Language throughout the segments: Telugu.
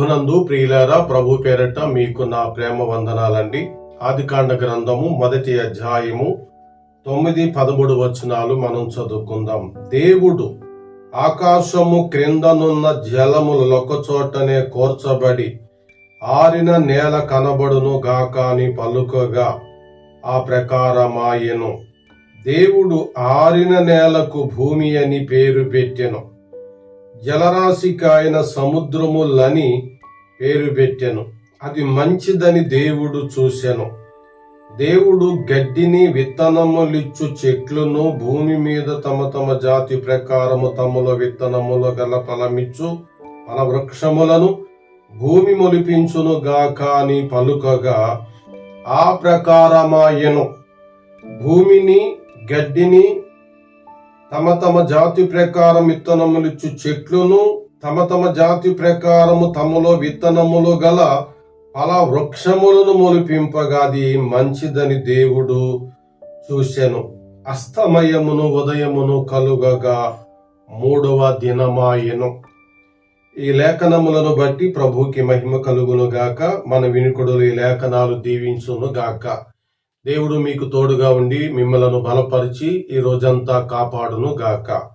ప్రభునందు ప్రియులారా ప్రభు పేరట మీకు నా ప్రేమ వందనాలండి. ఆదికాండ గ్రంథము మొదటి అధ్యాయము తొమ్మిది పదమూడు వచనాలు మనం చదువుకుందాం. దేవుడు ఆకాశము క్రిందనున్న జలములు చోటనే కోర్చబడి ఆరిన నేల కనబడును గాక అని పలుకగా ఆ ప్రకారమాయెను. దేవుడు ఆరిన నేలకు భూమి అని పేరు పెట్టెను. జలరాశికాయన సముద్రములని పేరు పెట్టెను. అది మంచిదని దేవుడు చూసెను. దేవుడు గడ్డిని విత్తనములిచ్చు చెట్లను భూమి మీద తమ తమ జాతి ప్రకారము తమల విత్తనముల గల ఫలమిచ్చు ఫల వృక్షములను భూమి మొలిపించును గాక అని పలుకగా ఆ ప్రకారమాయను. భూమిని గడ్డిని తమ తమ జాతి ప్రకారం విత్తనములిచ్చు చెట్లును తమ తమ జాతి ప్రకారము తమలో విత్తనములు గల అలా వృక్షములను మొలిపింపగాది మంచిదని దేవుడు చూశాను అస్తమయమును ఉదయమును కలుగగా మూడవ దినమాయెను. ఈ లేఖనములను బట్టి ప్రభుకి మహిమ కలుగును గాక మన వినికుడులు ఈ లేఖనాలు దీవించును గాక దేవుడు మీకు తోడుగా ఉండి మిమ్మలను బలపరిచి ఈ రోజంతా కాపాడును గాక.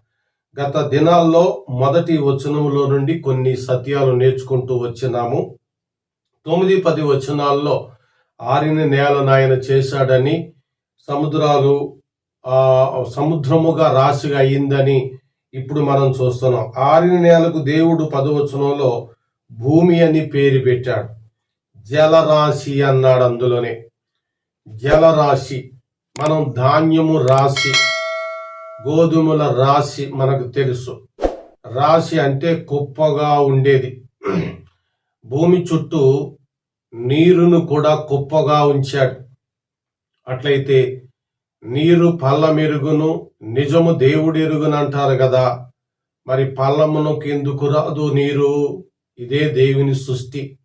గత దినాల్లో మొదటి వచనములో నుండి కొన్ని సత్యాలు నేర్చుకుంటూ వచ్చినాము. తొమ్మిది పది వచనాల్లో ఆరిన నేలను ఆయన చేశాడని సముద్రాలు ఆ సముద్రముగా రాశిగా అయిందని ఇప్పుడు మనం చూస్తున్నాం. ఆరిన నేలకు దేవుడు పదవచనంలో భూమి అని పేరు పెట్టాడు. జలరాశి అన్నాడు అందులోనే. జలరాశి. మనం ధాన్యము రాశి గోధుమల రాశి మనకు తెలుసు. రాశి అంటే కుప్పగా ఉండేది. భూమి చుట్టూ నీరును కూడా కుప్పగా ఉంచాడు. అట్లయితే నీరు పల్లమెరుగును నిజము దేవుడు అంటారు కదా. మరి పల్లమునకు ఎందుకు రాదు నీరు ఇదే దేవుని సృష్టి.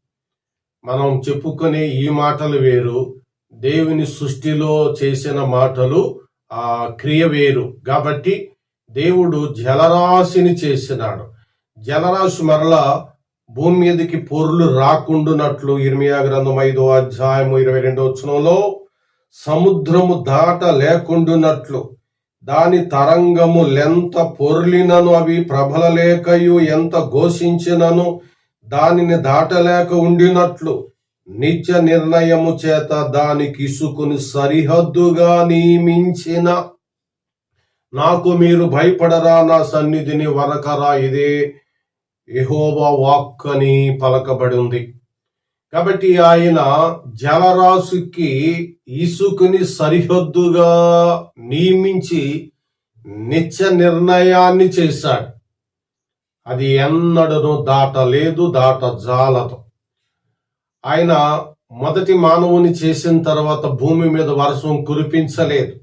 మనం చెప్పుకునే ఈ మాటలు వేరు. దేవుని సృష్టిలో చేసిన మాటలు ఆ క్రియ వేరు. కాబట్టి దేవుడు జలరాశిని చేసినాడు. జలరాశి మరలా భూమి మీదకి పొరులు రాకుండునట్లు ఇర్మియా గ్రంథం ఐదో అధ్యాయము ఇరవై రెండో వచనంలో సముద్రము దాట లేకుండునట్లు దాని తరంగము లెంత పొర్లినను అవి ప్రబలలేకయు ఎంత ఘోషించినను దానిని దాటలేక ఉండినట్లు నిత్య నిర్ణయము చేత దానికి ఇసుకుని సరిహద్దుగా నియమించిన. నాకు మీరు భయపడరా నా సన్నిధిని వరకరా ఇదే ఎహోవా వాక్ అని పలకబడి ఉంది కాబట్టి ఆయన జలరాశికి ఇసుకుని సరిహద్దుగా నియమించి నిత్య నిర్ణయాన్ని చేశాడు. అది ఎన్నడను దాటలేదు దాట జాలదు ఆయన మొదటి మానవుని చేసిన తర్వాత భూమి మీద వర్షం కురిపించలేదు.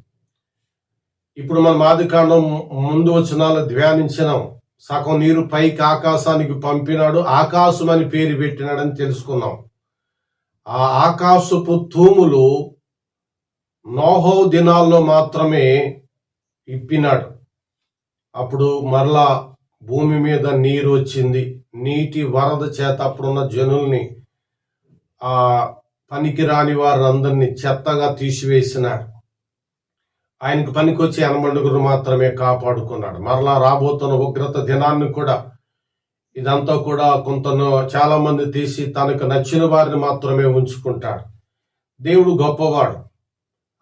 ఇప్పుడు మనం ఆదికాండం ముందు వచనాలు ధ్యానించినాం. సగం నీరు పైకి ఆకాశానికి పంపినాడు ఆకాశం అని పేరు పెట్టినాడని తెలుసుకున్నాం. ఆ ఆకాశపు తూములు నోహో దినాల్లో మాత్రమే ఇప్పినాడు. అప్పుడు మరలా భూమి మీద నీరు వచ్చింది. నీటి వరద చేత అప్పుడున్న జనుల్ని ఆ పనికిరాని వారందరినీ చెత్తగా తీసివేసినాడు. ఆయనకు పనికొచ్చి ఎనమండుగురు మాత్రమే కాపాడుకున్నాడు. మరలా రాబోతున్న ఉగ్రత దినాన్ని కూడా ఇదంతా కూడా కొంత చాలా మంది తీసి తనకు నచ్చిన వారిని మాత్రమే ఉంచుకుంటాడు. దేవుడు గొప్పవాడు.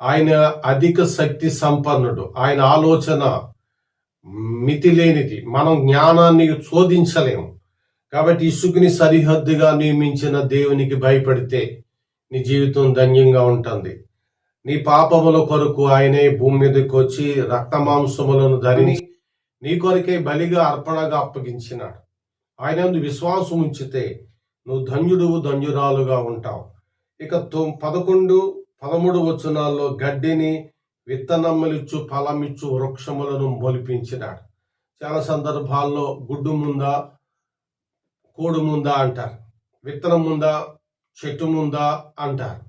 ఆయన అధిక శక్తి సంపన్నుడు. ఆయన ఆలోచన మితి లేనిది మనం జ్ఞానాన్ని శోధించలేము. కాబట్టి ఇసుకుని సరిహద్దుగా నియమించిన దేవునికి భయపడితే నీ జీవితం ధన్యంగా ఉంటుంది. నీ పాపముల కొరకు ఆయనే భూమి మీదకి వచ్చి రక్తమాంసములను ధరించి నీ కొరకే బలిగా అర్పణగా అప్పగించినాడు. ఆయన విశ్వాసం ఉంచితే నువ్వు ధన్యుడు ధన్యురాలుగా ఉంటావు. ఇక తొ- పదకొండు పదమూడు వచనాల్లో గడ్డిని విత్తనములిచ్చు ఫలమిచ్చు వృక్షములను మొలిపించినాడు. చాలా సందర్భాల్లో గుడ్డు ముందా కోడు ముందా అంటారు. విత్తనం ముందా చెట్టు ముందా అంటారు.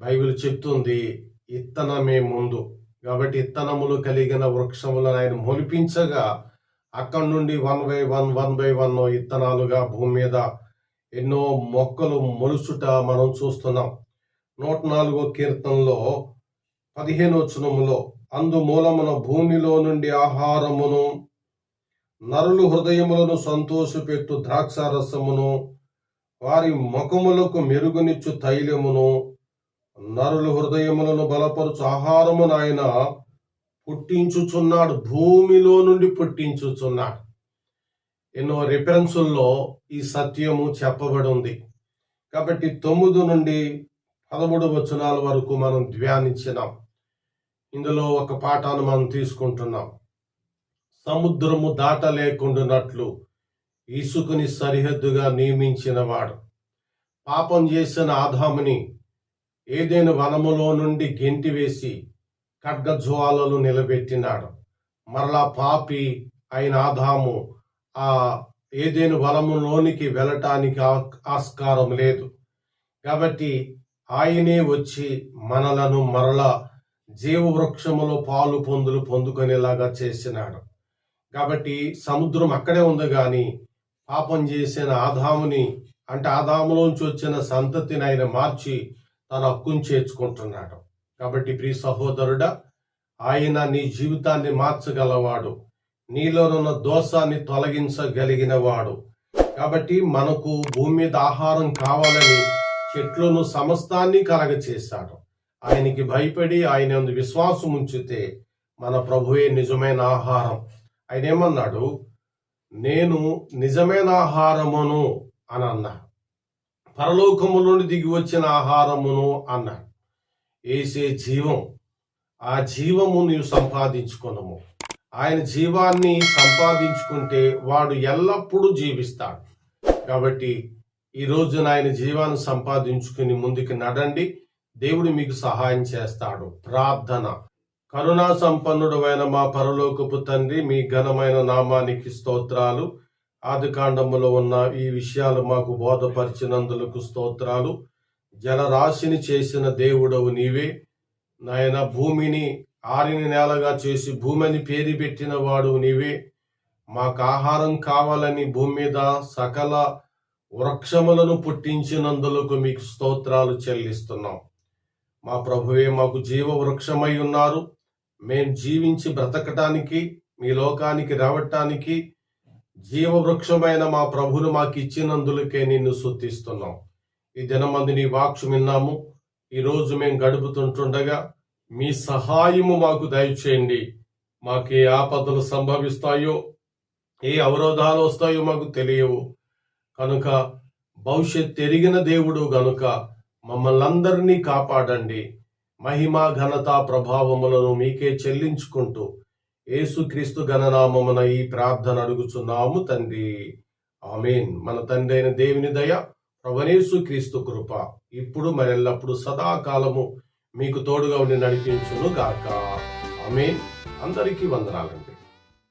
బైబిల్ చెప్తుంది ఇత్తనమే ముందు. కాబట్టి ఇత్తనములు కలిగిన వృక్షములను ఆయన మొలిపించగా అక్కడి నుండి one by one one by one ఇత్తనాలుగా భూమి మీద ఎన్నో మొక్కలు మొలుచుట మనం చూస్తున్నాం. నూట నాలుగో కీర్తనలో పదిహేను చునములో అందు మూలమున భూమిలో నుండి ఆహారమును నరులు హృదయములను సంతోషపెట్టు ద్రాక్షారసమును వారి ముఖములకు మెరుగునిచ్చు తైలమును. నరులు హృదయములను బలపరుచు ఆహారము నాయన పుట్టించుచున్నాడు భూమిలో నుండి పుట్టించుచున్నాడు. ఎన్నో రిఫరెన్సుల్లో ఈ సత్యము చెప్పబడి ఉంది కాబట్టి తొమ్మిది నుండి పదమూడు వచనాల వరకు మనం ధ్యానించినాం. ఇందులో ఒక పాఠాన్ని మనం తీసుకుంటున్నాం. సముద్రము దాటలేకుండానట్లు ఇసుకుని సరిహద్దుగా నియమించినవాడు. పాపం చేసిన ఆదాముని ఏదైనా వనములో నుండి గెంటివేసి ఖడ్గజ్వాలలు నిలబెట్టినాడు. మరలా పాపి అయిన ఆదాము ఆ ఏదేను వనములోనికి వెళ్ళటానికి ఆస్కారం లేదు. కాబట్టి ఆయనే వచ్చి మనలను మరలా జీవవృక్షములో పాలు పొందులు పొందుకునేలాగా చేసినాడు. కాబట్టి సముద్రం అక్కడే ఉంది కానీ పాపం చేసిన ఆదాముని అంటే ఆదాములోంచి వచ్చిన సంతతిని ఆయన మార్చి తన హక్కును చేర్చుకుంటున్నాడు. కాబట్టి ప్రియ సహోదరుడా ఆయన నీ జీవితాన్ని మార్చగలవాడు. నీలోనున్న దోషాన్ని తొలగించగలిగిన వాడు కాబట్టి మనకు భూమి మీద ఆహారం కావాలని చెట్లను సమస్తాన్ని కలగచేశాడు. ఆయనకి భయపడి ఆయన విశ్వాసం ఉంచితే మన ప్రభువే నిజమైన ఆహారం. ఆయన ఏమన్నాడు నేను నిజమైన ఆహారమును అని అన్నా. పరలోకము నుండి దిగి వచ్చిన ఆహారమును అన్నాడు. ఏసే జీవం ఆ జీవము నీవు సంపాదించుకొనము. ఆయన జీవాన్ని సంపాదించుకుంటే వాడు ఎల్లప్పుడూ జీవిస్తాడు. కాబట్టి ఈ రోజున ఆయన జీవాన్ని సంపాదించుకుని ముందుకు నడండి. దేవుడు మీకు సహాయం చేస్తాడు. ప్రార్థన. కరుణా సంపన్నుడమైన మా పరలోకపు తండ్రి మీ ఘనమైన నామానికి స్తోత్రాలు. ఆదికాండములో ఉన్న ఈ విషయాలు మాకు బోధపరిచినందులకు స్తోత్రాలు. జలరాశిని చేసిన దేవుడవు నీవే. నాయన భూమిని ఆరిని నేలగా చేసి భూమిని పేరు పెట్టిన వాడు నీవే. మాకు ఆహారం కావాలని భూమి మీద సకల వృక్షములను పుట్టించినందులకు మీకు స్తోత్రాలు చెల్లిస్తున్నాం. మా ప్రభువే మాకు జీవ వృక్షమై ఉన్నారు. మేం జీవించి బ్రతకటానికి మీ లోకానికి రావటానికి జీవవృక్షమైన మా ప్రభును మాకు ఇచ్చినందులకే నిన్ను శుద్ధిస్తున్నాం ఈ దినమంది నీ వాక్షు విన్నాము. ఈ రోజు మేము గడుపుతుంటుండగా మీ సహాయము మాకు దయచేయండి. మాకు ఏ ఆపదలు సంభవిస్తాయో ఏ అవరోధాలు వస్తాయో మాకు తెలియవు. కనుక భవిష్యత్ ఎరిగిన దేవుడు గనుక మమ్మల్ని అందరినీ కాపాడండి. మహిమ ఘనత ప్రభావములను మీకే చెల్లించుకుంటూ యేసుక్రీస్తు గణనామమున ఈ ప్రార్థన అడుగుచున్నాము తండ్రి. ఆమెన్. మన తండ్రి అయిన దేవుని దయ ప్రభనేసు క్రీస్తు కృప ఇప్పుడు మరెల్లప్పుడు సదాకాలము మీకు తోడుగా ఉండి నడిపించును గాక ఆమెన్. అందరికీ వందనాలండి.